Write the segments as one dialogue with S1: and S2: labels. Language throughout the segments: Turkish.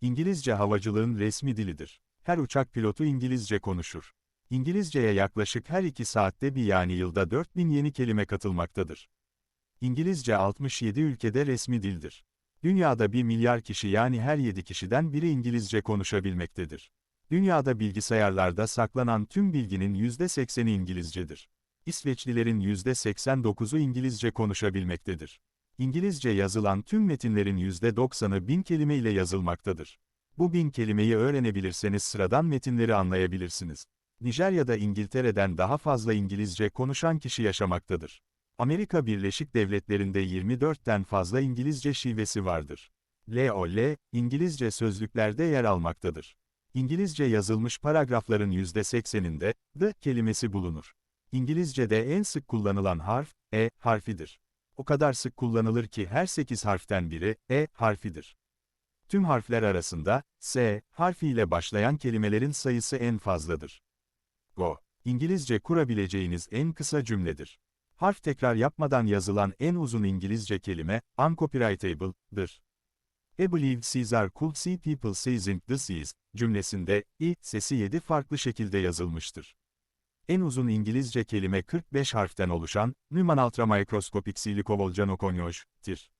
S1: İngilizce havacılığın resmi dilidir. Her uçak pilotu İngilizce konuşur. İngilizceye yaklaşık her iki saatte bir yani yılda 4000 yeni kelime katılmaktadır. İngilizce 67 ülkede resmi dildir. Dünyada 1 milyar kişi yani her 7 kişiden biri İngilizce konuşabilmektedir. Dünyada bilgisayarlarda saklanan tüm bilginin %80'i İngilizcedir. İsveçlilerin %89'u İngilizce konuşabilmektedir. İngilizce yazılan tüm metinlerin %90'ı bin kelime ile yazılmaktadır. Bu bin kelimeyi öğrenebilirseniz sıradan metinleri anlayabilirsiniz. Nijerya'da İngiltere'den daha fazla İngilizce konuşan kişi yaşamaktadır. Amerika Birleşik Devletleri'nde 24'ten fazla İngilizce şivesi vardır. LOL, İngilizce sözlüklerde yer almaktadır. İngilizce yazılmış paragrafların %80'inde the kelimesi bulunur. İngilizce'de en sık kullanılan harf, e harfidir. O kadar sık kullanılır ki her 8 harften biri, e harfidir. Tüm harfler arasında, s harfiyle başlayan kelimelerin sayısı en fazladır. Go, İngilizce kurabileceğiniz en kısa cümledir. Harf tekrar yapmadan yazılan en uzun İngilizce kelime, uncopyrightable'dır. I believe Caesar could see people seizing the seas, cümlesinde, i sesi 7 farklı şekilde yazılmıştır. En uzun İngilizce kelime 45 harften oluşan, Newman Ultramicroscopic Silicovolcanoconyoj'tir.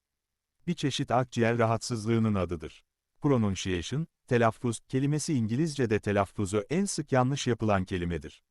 S1: Bir çeşit akciğer rahatsızlığının adıdır. Pronunciation, telaffuz, kelimesi İngilizce'de telaffuzu en sık yanlış yapılan kelimedir.